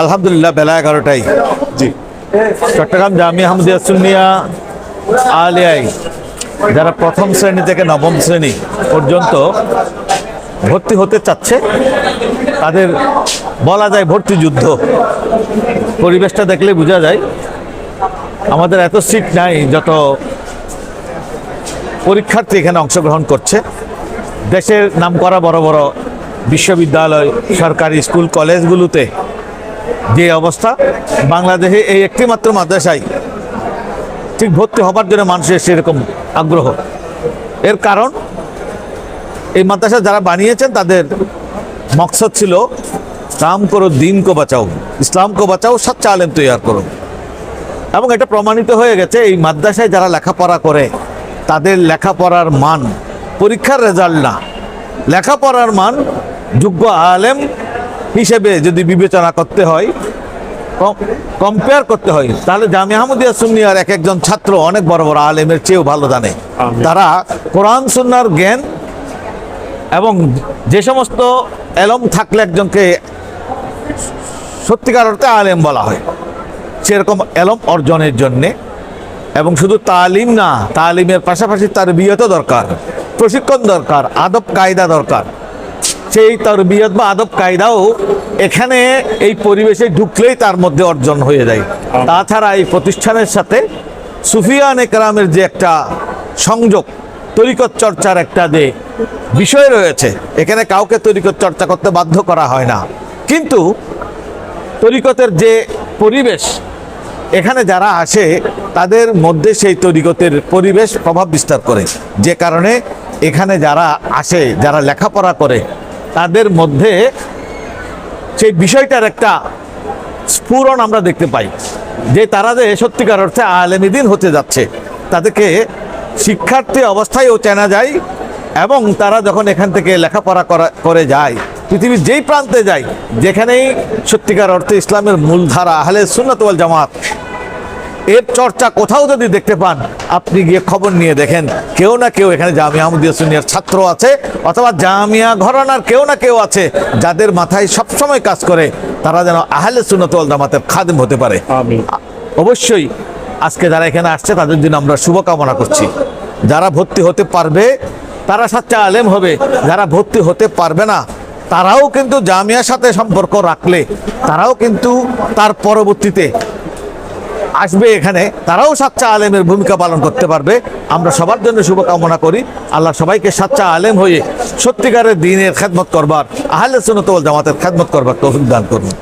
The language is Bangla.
আলহামদুলিল্লাহ, বেলা এগারোটাই জি। চট্টগ্রাম জামিয়া হামদিয়া সুন্নিয়া আলিয়াই যারা প্রথম শ্রেণি থেকে নবম শ্রেণি পর্যন্ত ভর্তি হতে চাচ্ছে, তাদের বলা যায় ভর্তি যুদ্ধ। পরিবেশটা দেখলে বোঝা যায়, আমাদের এত সিট নাই, যত পরীক্ষার্থী এখানে অংশগ্রহণ করছে। দেশের নামকরা বড় বড় বিশ্ববিদ্যালয়, সরকারি স্কুল, কলেজগুলোতে যে অবস্থা, বাংলাদেশে এই একটি মাত্র মাদ্রাসায় ঠিক ভর্তি হবার জন্য মানুষের সেরকম আগ্রহ। এর কারণ, এই মাদ্রাসা যারা বানিয়েছেন তাদের মকসদ ছিল কাম করো, দিন কো বাঁচাও। ইসলাম কো বাঁচাও সাচ্চা আলেম তৈয়ার করো। এবং এটা প্রমাণিত হয়ে গেছে, এই মাদ্রাসায় যারা লেখাপড়া করে, তাদের লেখাপড়ার মান, পরীক্ষার রেজাল্ট না। লেখাপড়ার মান, যোগ্য আলেম হিসেবে যদি বিবেচনা করতে হয় কম্পেয়ার করতে হয় তাহলে জামিয়া আহমদিয়া সুন্নিয়ার এক একজন ছাত্র অনেক বড় বড় আলেমের চেয়েও ভালো জানে। তারা কোরআন সুন্নার জ্ঞান এবং যে সমস্ত এলম থাকলে একজনকে সত্যিকার অর্থে আলেম বলা হয়। সেরকম এলম অর্জনের জন্যে এবং শুধু তালিম না তালিমের পাশাপাশি তার বিয়ত দরকার প্রশিক্ষণ দরকার আদব কায়দা দরকার। সেই তার বিয়ত বা আদব কায়দাও এখানে এই পরিবেশে ঢুকলেই তার মধ্যে অর্জন হয়ে যায়। তাছাড়া এই প্রতিষ্ঠানের সাথে সুফিয়ান একরামের যে একটা সংযোগ তরিকত চর্চার একটা যে বিষয় রয়েছে এখানে কাউকে তরিকত চর্চা করতে বাধ্য করা হয় না। কিন্তু তরিকতের যে পরিবেশ এখানে যারা আসে তাদের মধ্যে সেই তরিকতের পরিবেশ প্রভাব বিস্তার করে। যে কারণে এখানে যারা আসে যারা লেখাপড়া করে তাদের মধ্যে সেই বিষয়টার একটা স্ফুরণ আমরা দেখতে পাই, যে তারা যে সত্যিকার অর্থে আলেমিদিন হতে যাচ্ছে, তাদেরকে শিক্ষার্থী অবস্থায়ও চেনা যায় এবং তারা যখন এখান থেকে লেখাপড়া করা, করে যায়, পৃথিবীর যেই প্রান্তে যায়, যেখানেই সত্যিকার অর্থে ইসলামের মূলধারা, আহলে সুন্নাতওয়াল জামাত এর চর্চা কোথাও যদি দেখতে পান আপনি গিয়ে খবর নিয়ে দেখেন। কেউ না কেউ এখানে জামিয়া আহমদিয়া সুনিয়ার ছাত্র আছে অথবা জামিয়া ঘরানার কেউ না কেউ আছে যাদের মাথায় সবসময় কাজ করে তারা যেন আহলে সুন্নত ওয়াল জামাতের খাদেম হতে পারে। অবশ্যই আজকে যারা এখানে আসছে তাদের জন্য আমরা শুভকামনা করছি। যারা ভর্তি হতে পারবে তারা সাচ্চা আলেম হবে। যারা ভর্তি হতে পারবে না তারাও কিন্তু জামিয়ার সাথে সম্পর্ক রাখলে তারাও কিন্তু তার পরবর্তীতে আসবে এখানে, তারাও সাচ্চা আলেমের ভূমিকা পালন করতে পারবে। আমরা সবার জন্য শুভকামনা করি। আল্লাহ সবাইকে সাচ্চা আলেম হয়ে সত্যিকারের দিনের খেদমত করবার, আহলে সুনতল জামাতের খেদমত করবার তৌফিক দান করুন।